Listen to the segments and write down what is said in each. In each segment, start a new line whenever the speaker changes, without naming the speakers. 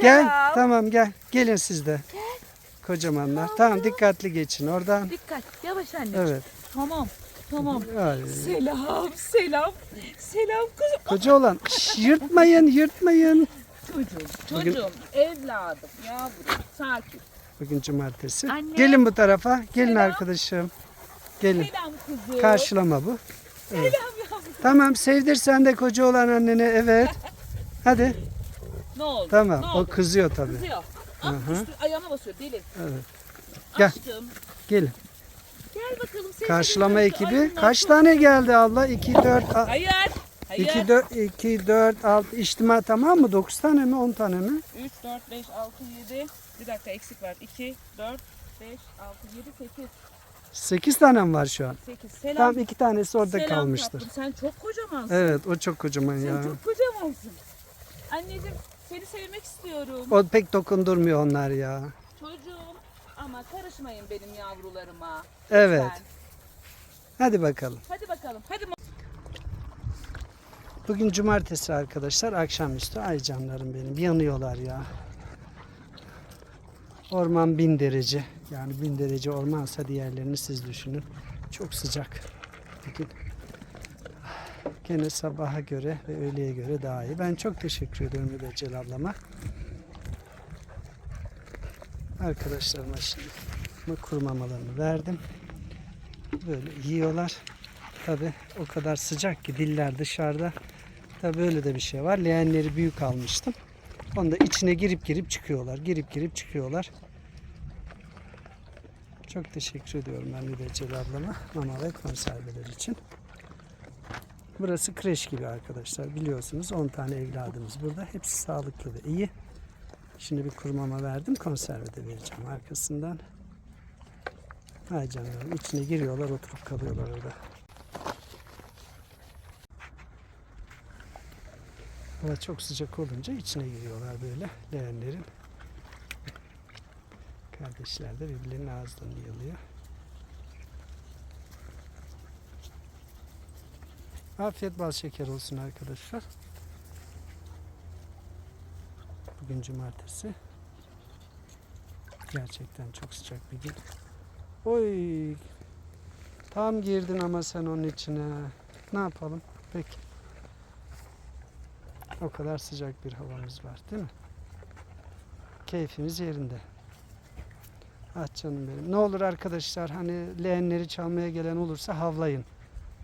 Gel. Tamam gel. Gelin siz de. Kocamanlar. Tamam dikkatli geçin oradan.
Dikkat. Yavaş anne.
Evet.
Tamam. Tamam.
Ay.
Selam. Selam. Selam kızım.
Koca olan. Şş, yırtmayın yırtmayın.
Çocuğum.
Bugün-
Çocuğum. Evladım. Yavrum. Sakin.
Bugün cumartesi.
Anne.
Gelin bu tarafa. Gelin
Selam.
arkadaşım. Gelin.
Selam kızım.
Karşılama bu.
Selam yavrum.
Tamam sevdir sen de koca olan annene. Evet. Hadi.
Ne oldu?
Tamam.
Ne
O
oldu?
kızıyor tabii.
Kızıyor. Ah, üstü ayağıma basıyor deli.
Evet. Gel.
Aşkım.
Gelin.
Gel bakalım. sevgilim.
Karşılama ekibi.
ayağına
Kaç tane geldi abla? 2, 4,
Hayır. Hayır.
2, 4, 2, 4, 6. İçtima tamam mı? 9 tane mi? 10 tane mi?
3, 4, 5, 6, 7. Bir dakika eksik var. 2, 4, 5, 6, 7, 8.
8 tane mi var şu an?
8. Selam.
Tamam iki tanesi orada
Selam
kalmıştır.
tatlım. Sen çok kocamansın.
Evet o çok kocaman
Sen
ya.
çok kocamansın. Anneciğim seni sevmek istiyorum.
O pek dokundurmuyor onlar ya.
Çocuğum ama karışmayın benim yavrularıma.
Evet.
Lütfen.
Hadi bakalım.
Hadi bakalım. Hadi
Bugün cumartesi arkadaşlar. Akşamüstü. Ay canlarım benim. Yanıyorlar ya. Orman bin derece. Yani bin derece ormansa diğerlerini siz düşünün. Çok sıcak. Bugün gene sabaha göre ve öğleye göre daha iyi. Ben çok teşekkür ediyorum Mübeccel ablama. Arkadaşlarıma şimdi kuru mamalarını verdim. Böyle yiyorlar. Tabi o kadar sıcak ki diller dışarıda. Tabi böyle de bir şey var. Leğenleri büyük almıştım. Onda içine girip girip çıkıyorlar. Girip girip çıkıyorlar. Çok teşekkür ediyorum ben Mübeccel ablama mama ve konserveler için. Burası kreş gibi arkadaşlar. Biliyorsunuz 10 tane evladımız burada. Hepsi sağlıklı ve iyi. Şimdi bir kuru mama verdim. Konserve de vereceğim arkasından. Ay canlarım içine giriyorlar oturup kalıyorlar orada. Hava çok sıcak olunca içine giriyorlar böyle leğenlerin. Kardeşler de birbirlerinin ağızlarını yalıyor. Afiyet bal şeker olsun arkadaşlar. Bugün cumartesi. Gerçekten çok sıcak bir gün. Oy. Tam girdin ama sen onun içine. Ne yapalım? Peki. O kadar sıcak bir havamız var değil mi? Keyfimiz yerinde. Ah canım benim. Ne olur arkadaşlar hani leğenleri çalmaya gelen olursa havlayın.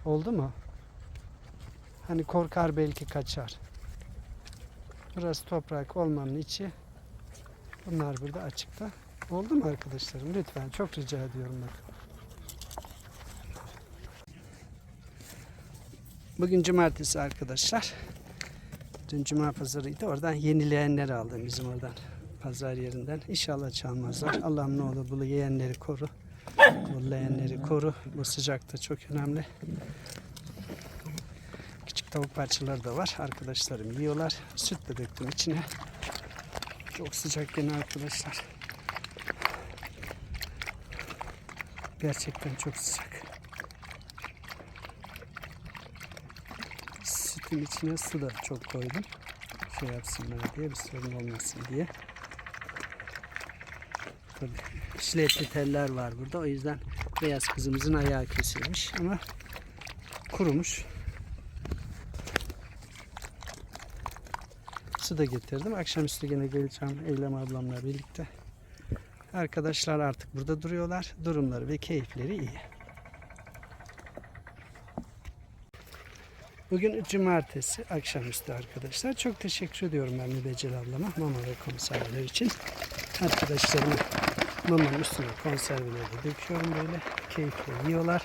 Oldu mu? Hani korkar belki kaçar. Burası toprak ormanın içi. Bunlar burada açıkta. Oldu mu arkadaşlarım? Lütfen çok rica ediyorum bakın. Bugün cumartesi arkadaşlar. Dün cuma pazarıydı. Oradan yeni leğenler aldım bizim oradan. Pazar yerinden. İnşallah çalmazlar. Allah'ım ne olur bu leğenleri koru. Leğenleri koru. Bu sıcakta çok önemli. Tavuk parçaları da var. Arkadaşlarım yiyorlar. Süt de döktüm içine. Çok sıcak gene arkadaşlar. Gerçekten çok sıcak. Sütün içine su da çok koydum. Şey yapsınlar diye bir sorun olmasın diye. Tabii işletli teller var burada. O yüzden beyaz kızımızın ayağı kesilmiş ama kurumuş. Su da getirdim. Akşamüstü gene geleceğim Eylem ablamla birlikte. Arkadaşlar artık burada duruyorlar. Durumları ve keyifleri iyi. Bugün cumartesi akşamüstü arkadaşlar. Çok teşekkür ediyorum ben Mübeccel ablama mama ve konserveler için. Arkadaşlarıma mamanın üstüne konserveleri de döküyorum böyle. Keyifle yiyorlar.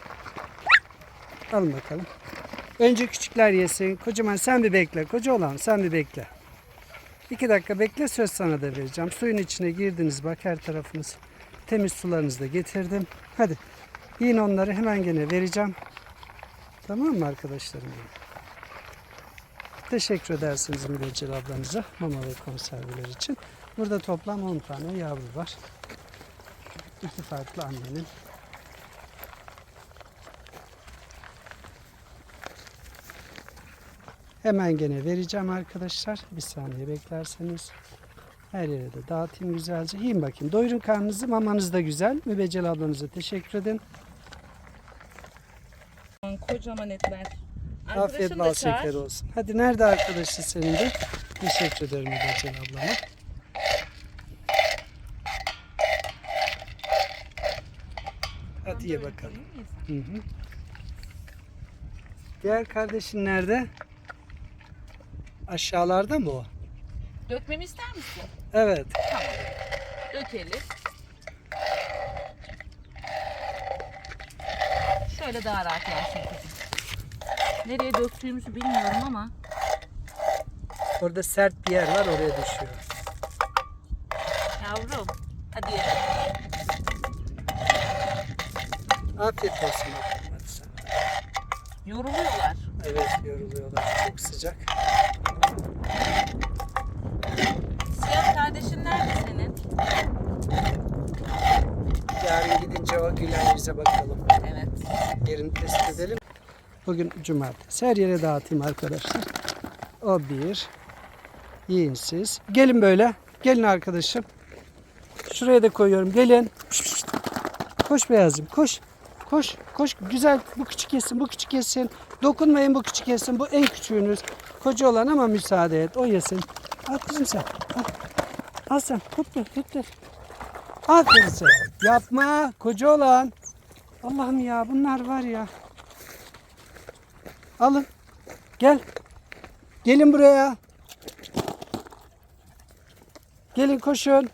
Alın bakalım. Önce küçükler yesin. Kocaman sen bir bekle. Koca olan sen bir bekle. İki dakika bekle söz sana da vereceğim. Suyun içine girdiniz bak her tarafınız. Temiz sularınızı da getirdim. Hadi yiyin onları hemen gene vereceğim. Tamam mı arkadaşlarım? Teşekkür edersiniz Mübeccel ablanıza mama ve konserveler için. Burada toplam 10 tane yavru var. İki farklı annenin. Hemen gene vereceğim arkadaşlar. Bir saniye beklerseniz. Her yere de dağıtayım güzelce. Yiyin bakayım. Doyurun karnınızı. Mamanız da güzel. Mübeccel ablanıza teşekkür edin.
Kocaman etler.
Afiyet bal şeker olsun. Hadi nerede arkadaşı senin de? Teşekkür ederim Mübeccel ablama. Hadi ye bakalım. Hı hı. Diğer kardeşin nerede? Aşağılarda mı o?
Dökmemi ister misin?
Evet.
Dökelim. Şöyle daha rahat yersin kızım. Nereye döktüğümüzü bilmiyorum ama
Orada sert bir yer var oraya düşüyor.
yavrum hadi ye.
Afiyet olsun.
Yoruluyorlar.
Evet yoruluyorlar. Çok sıcak.
Siyah kardeşin nerede senin?
Yarın gidince o gülen yüze bakalım.
Evet.
Yerini tespit edelim. Bugün cumartesi. Her yere dağıtayım arkadaşlar. O bir. Yiyin siz. Gelin böyle. Gelin arkadaşım. Şuraya da koyuyorum. Gelin. Koş beyazım. Koş. Koş. Koş. Güzel. Bu küçük yesin. Bu küçük yesin. Dokunmayın bu küçük yesin. Bu en küçüğünüz. Koca olan ama müsaade et. O yesin. Al kızım sen. Al. Al sen. Tuttur. Tuttur. Aferin sen. Yapma. Koca olan. Allah'ım ya bunlar var ya. Alın. Gel. Gelin buraya. Gelin koşun.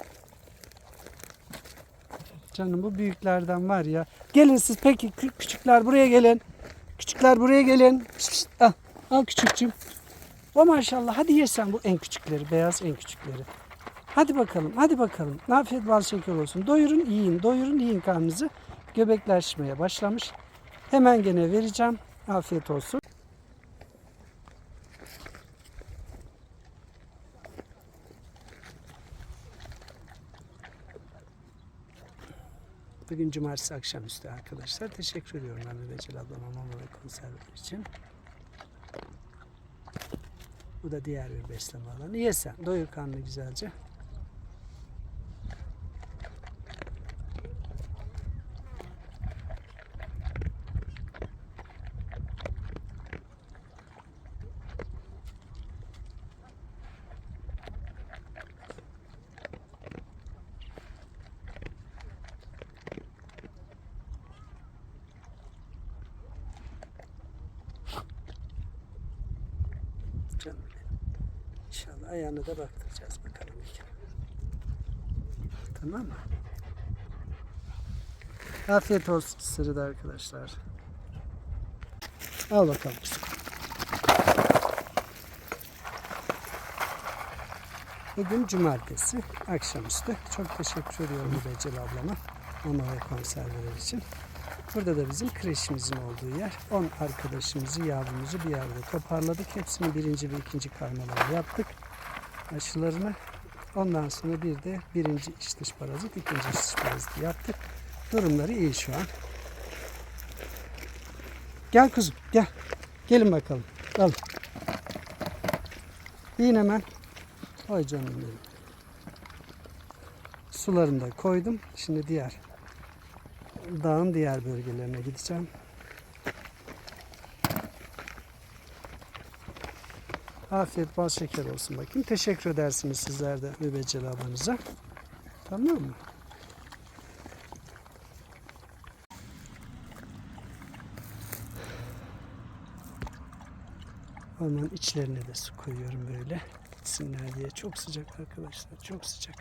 Canım bu büyüklerden var ya. Gelin siz peki kü- küçükler buraya gelin. Küçükler buraya gelin. Pişt, pişt, Al, al küçükçüm. O maşallah hadi ye sen bu en küçükleri. Beyaz en küçükleri. Hadi bakalım hadi bakalım. Afiyet bal şeker olsun. Doyurun yiyin doyurun yiyin karnınızı. Göbekler şişmeye başlamış. Hemen gene vereceğim. Afiyet olsun. Bugün cumartesi akşamüstü arkadaşlar. Teşekkür ediyorum ben Mübeccel ablama mama ve konserveler için. Bu da diğer bir besleme alanı. Ye sen. Doyur karnını güzelce. Canım benim. İnşallah ayağını da baktıracağız bakalım. Tamam mı? Afiyet olsun size de arkadaşlar. Al bakalım. Bugün cumartesi akşamüstü. Çok teşekkür ediyorum Mübeccel ablama. Mama ve konserveler için. Burada da bizim kreşimizin olduğu yer. 10 arkadaşımızı, yavrumuzu bir yerde toparladık. Hepsinin birinci ve ikinci karmalarını yaptık. Aşılarını. Ondan sonra bir de birinci iç dış parazit, ikinci iç dış paraziti yaptık. Durumları iyi şu an. Gel kuzum gel. Gelin bakalım. Al. Yiyin hemen. Ay canım benim. Sularını da koydum. Şimdi diğer dağın diğer bölgelerine gideceğim. Afiyet bal şeker olsun bakayım. Teşekkür edersiniz sizler de Mübeccel ablanıza. Tamam mı? Ormanın içlerine de su koyuyorum böyle. Gitsinler diye. Çok sıcak arkadaşlar. Çok sıcak.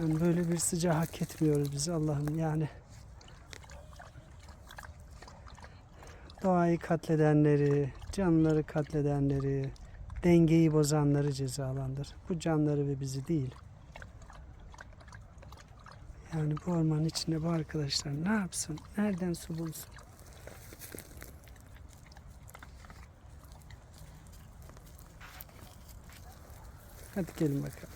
Yani böyle bir sıcağı hak etmiyoruz biz Allah'ım yani. Doğayı katledenleri, canlıları katledenleri, dengeyi bozanları cezalandır. Bu canları ve bizi değil. Yani bu ormanın içinde bu arkadaşlar ne yapsın? Nereden su bulsun? Hadi gelin bakalım.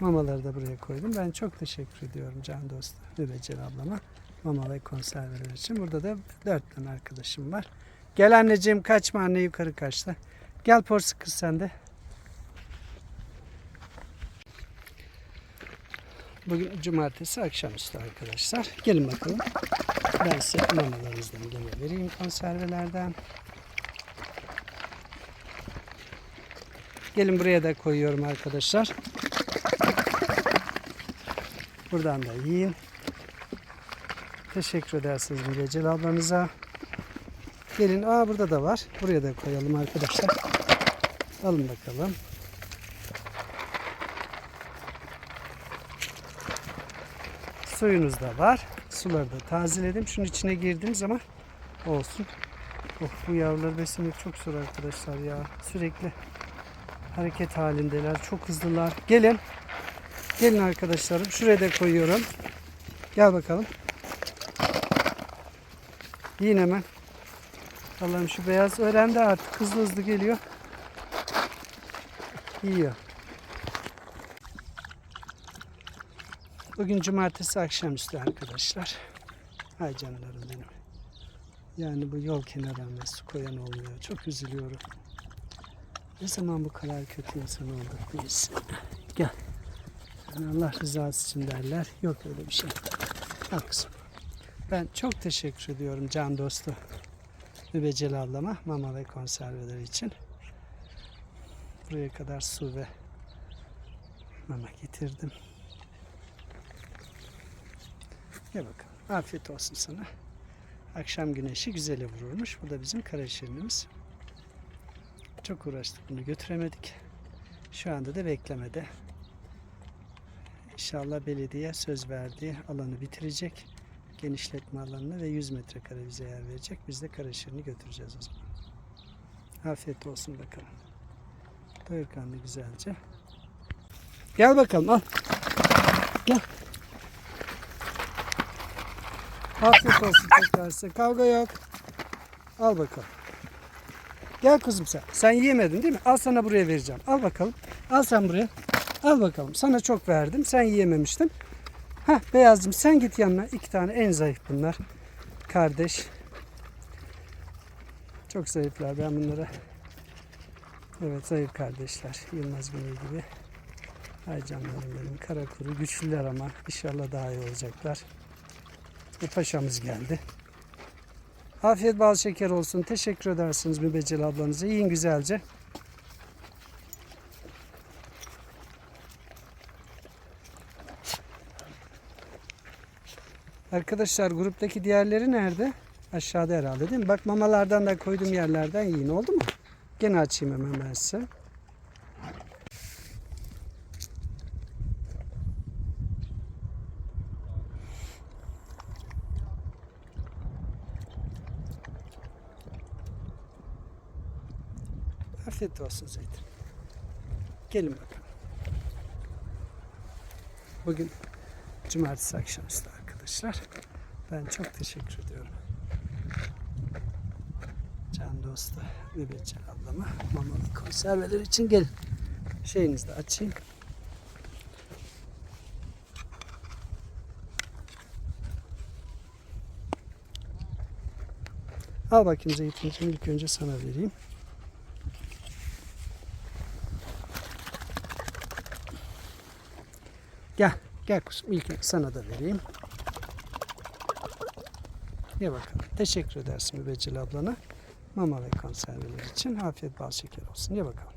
Mamaları da buraya koydum. Ben çok teşekkür ediyorum can dostlar. Mübeccel ablama. Mama ve konserveler için. Burada da dört tane arkadaşım var. Gel anneciğim kaçma anne yukarı kaçtı. Gel porsu kız sen de. Bugün cumartesi akşamüstü arkadaşlar. Gelin bakalım. Ben size mamalarınızdan gene vereyim konservelerden. Gelin buraya da koyuyorum arkadaşlar. Buradan da yiyin. Teşekkür edersiniz Mürecel ablanıza. Gelin. Aa burada da var. Buraya da koyalım arkadaşlar. Alın bakalım. Suyunuz da var. Suları da tazeledim. Şunun içine girdiğim zaman olsun. Oh, bu yavruları beslemek çok zor arkadaşlar ya. Sürekli hareket halindeler. Çok hızlılar. Gelin. Gelin arkadaşlarım. Şuraya da koyuyorum. Gel bakalım. Yiyin hemen. Allah'ım şu beyaz öğrendi artık. Hızlı hızlı geliyor. Yiyor. Bugün cumartesi akşamüstü arkadaşlar. Ay canlarım benim. Yani bu yol kenarlarına su koyan olmuyor. Çok üzülüyorum. Ne zaman bu kadar kötü insan olduk biz? Gel. Allah rızası için derler. Yok öyle bir şey. Al kızım. Ben çok teşekkür ediyorum can dostu Mübeccel ablama mama ve konserveler için. Buraya kadar su ve mama getirdim. Gel bakalım. Afiyet olsun sana. Akşam güneşi güzele vururmuş. Bu da bizim kara şirinimiz. Çok uğraştık bunu götüremedik. Şu anda da beklemede. İnşallah belediye söz verdiği alanı bitirecek. Genişletme alanını ve 100 metrekare bize yer verecek. Biz de kara şirini götüreceğiz o zaman. Afiyet olsun bakalım. Doyur karnını güzelce. Gel bakalım al. Gel. Afiyet olsun tekrar. Kavga yok. Al bakalım. Gel kızım sen. Sen yiyemedin değil mi? Al sana buraya vereceğim. Al bakalım. Al sen buraya. Al bakalım. Sana çok verdim. Sen yiyememiştin. Hah Beyazcığım sen git yanına. İki tane en zayıf bunlar. Kardeş. Çok zayıflar. Ben bunlara Evet zayıf kardeşler. Yılmaz Güney gibi. Ay canlarım benim. Kara kuru. Güçlüler ama. İnşallah daha iyi olacaklar. E, paşamız geldi. Afiyet bal şeker olsun. Teşekkür edersiniz Mübeccel ablanıza. Yiyin güzelce. Arkadaşlar gruptaki diğerleri nerede? Aşağıda herhalde değil mi? Bak mamalardan da koyduğum yerlerden yiyin oldu mu? Gene açayım hemen ben size. Afiyet olsun Zeytin. Gelin bakalım. Bugün cumartesi akşamüstü arkadaşlar. Ben çok teşekkür ediyorum. Can dostu Mübeccel ablama mamalı konserveler için gelin. Şeyinizi de açayım. Al bakayım Zeytinciğim ilk önce sana vereyim. Gel, gel kuzum. İlk sana da vereyim. Ye bakalım. Teşekkür edersin Mübeccel ablana. Mama ve konserveler için afiyet bal şeker olsun. Ye bakalım.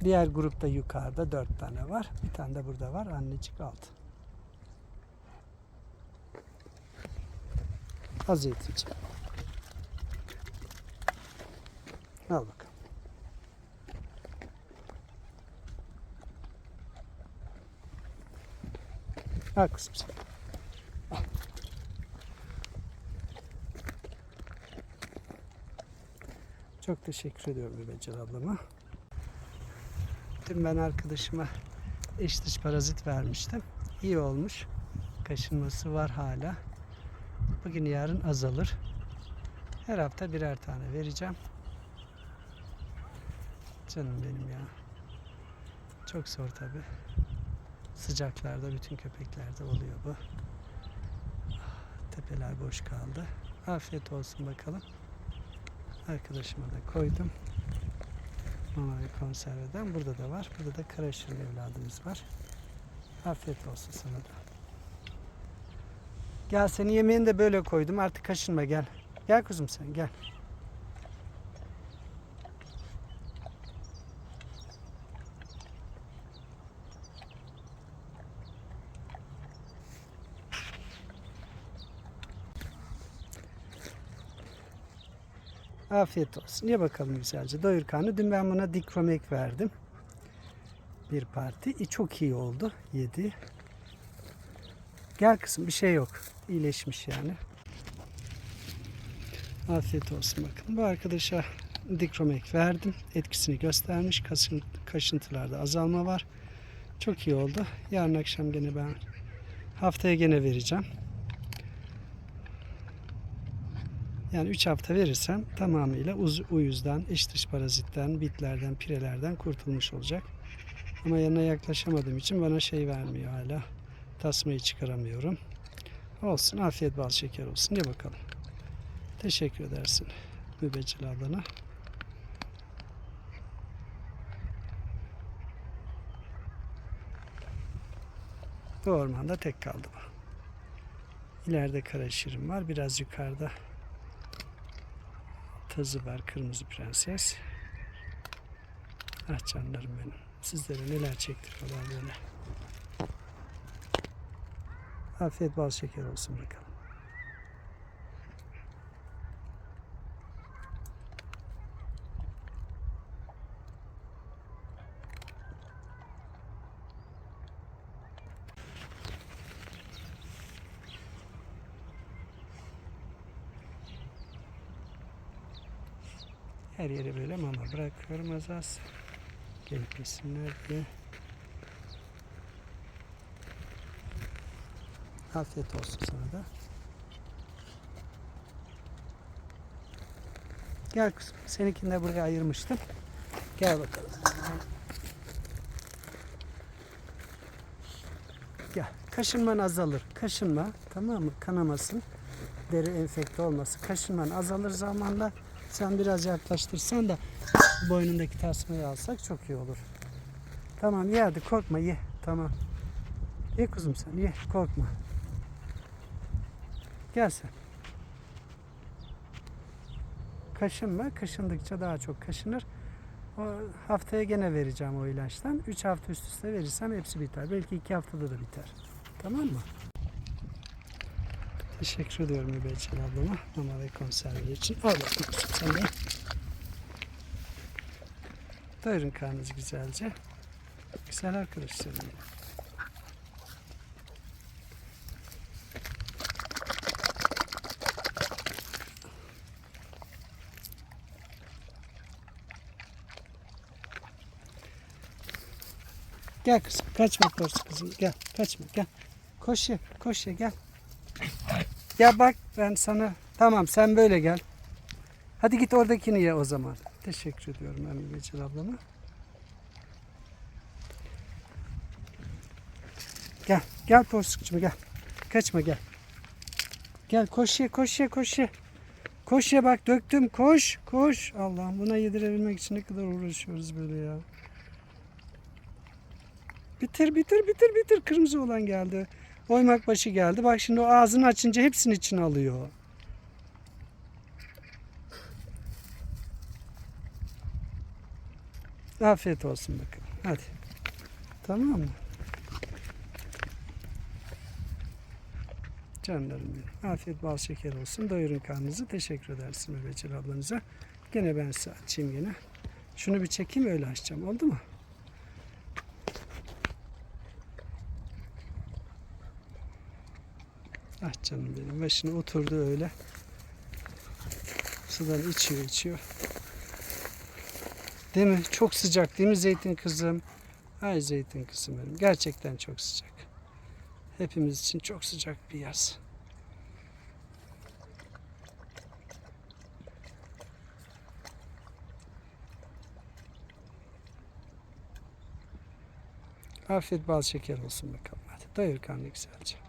Diğer grupta yukarıda dört tane var. Bir tane de burada var. Annecik altı. Az Al bakalım. Al kızım. Al. Çok teşekkür ediyorum Mübeccel ablama. Dün ben arkadaşıma eş dış parazit vermiştim. İyi olmuş. Kaşınması var hala. Bugün yarın azalır. Her hafta birer tane vereceğim. Canım benim ya. Çok zor tabi. Sıcaklarda bütün köpeklerde oluyor bu. Tepeler boş kaldı. Afiyet olsun bakalım. Arkadaşıma da koydum. Mama ve konserveden. Burada da var. Burada da karaşır evladımız var. Afiyet olsun sana da. Gel seni yemeğini de böyle koydum. Artık kaşınma gel. Gel kuzum sen gel. Afiyet olsun. Ye bakalım güzelce. Doyur karnı. Dün ben buna dikromek verdim. Bir parti. E, çok iyi oldu. Yedi. Gel kızım bir şey yok. İyileşmiş yani. Afiyet olsun bakın. Bu arkadaşa dikromek verdim. Etkisini göstermiş. Kasın, kaşıntılarda azalma var. Çok iyi oldu. Yarın akşam gene ben haftaya gene vereceğim. Yani 3 hafta verirsem tamamıyla uz, uyuzdan, iç dış parazitten, bitlerden, pirelerden kurtulmuş olacak. Ama yanına yaklaşamadığım için bana şey vermiyor hala. Tasmayı çıkaramıyorum. Olsun afiyet bal şeker olsun diye bakalım. Teşekkür edersin Mübeccel ablana. Bu ormanda tek kaldı bu. İleride karaşirim var. Biraz yukarıda tazı var. Kırmızı prenses. Ah canlarım benim. Sizlere neler çektiriyorlar böyle. Afiyet bal şeker olsun bakalım. Her yere böyle mama bırakıyorum az az. Gelip yesinler diye. Afiyet olsun sana da. Gel kızım. Seninkini de buraya ayırmıştım. Gel bakalım. Gel. Kaşınman azalır. Kaşınma. Tamam mı? Kanamasın. Deri enfekte olmasın. Kaşınman azalır zamanla. Sen biraz yaklaştırsan da boynundaki tasmayı alsak çok iyi olur. Tamam ye hadi korkma ye. Tamam. Ye kuzum sen ye korkma. Gel sen. Kaşınma. Kaşındıkça daha çok kaşınır. O haftaya gene vereceğim o ilaçtan. 3 hafta üst üste verirsem hepsi biter. Belki 2 haftada da biter. Tamam mı? Teşekkür ediyorum Mübeccel ablama. Mama ve konserve için. Al bakalım de. Doyurun karnınızı güzelce. Güzel arkadaşlarım. Gel kızım. Kaçma korsu kızım. Gel. Kaçma. Gel. Koş ye. Koş ye. Gel. Ya bak ben sana. Tamam sen böyle gel. Hadi git oradakini ye o zaman. Teşekkür ediyorum Emre Becel ablama. Gel. Gel porsukçum gel. Kaçma gel. Gel koş ye koş ye koş ye. Koş ye bak döktüm koş koş. Allah'ım buna yedirebilmek için ne kadar uğraşıyoruz böyle ya. Bitir bitir bitir bitir. Kırmızı olan geldi. Oymak başı geldi. Bak şimdi o ağzını açınca hepsini içine alıyor. Afiyet olsun bakalım. Hadi. Tamam mı? Canlarım benim. Afiyet bal şeker olsun. Doyurun karnınızı. Teşekkür edersin Mübeccel ablanıza. Gene ben size açayım gene. Şunu bir çekeyim öyle açacağım. Oldu mu? Ah canım benim. Başına oturdu öyle. Sudan içiyor içiyor. Değil mi? Çok sıcak değil mi zeytin kızım? Ay zeytin kızım benim. Gerçekten çok sıcak. Hepimiz için çok sıcak bir yaz. Afiyet bal şeker olsun bakalım hadi. Doyur karnı güzelce.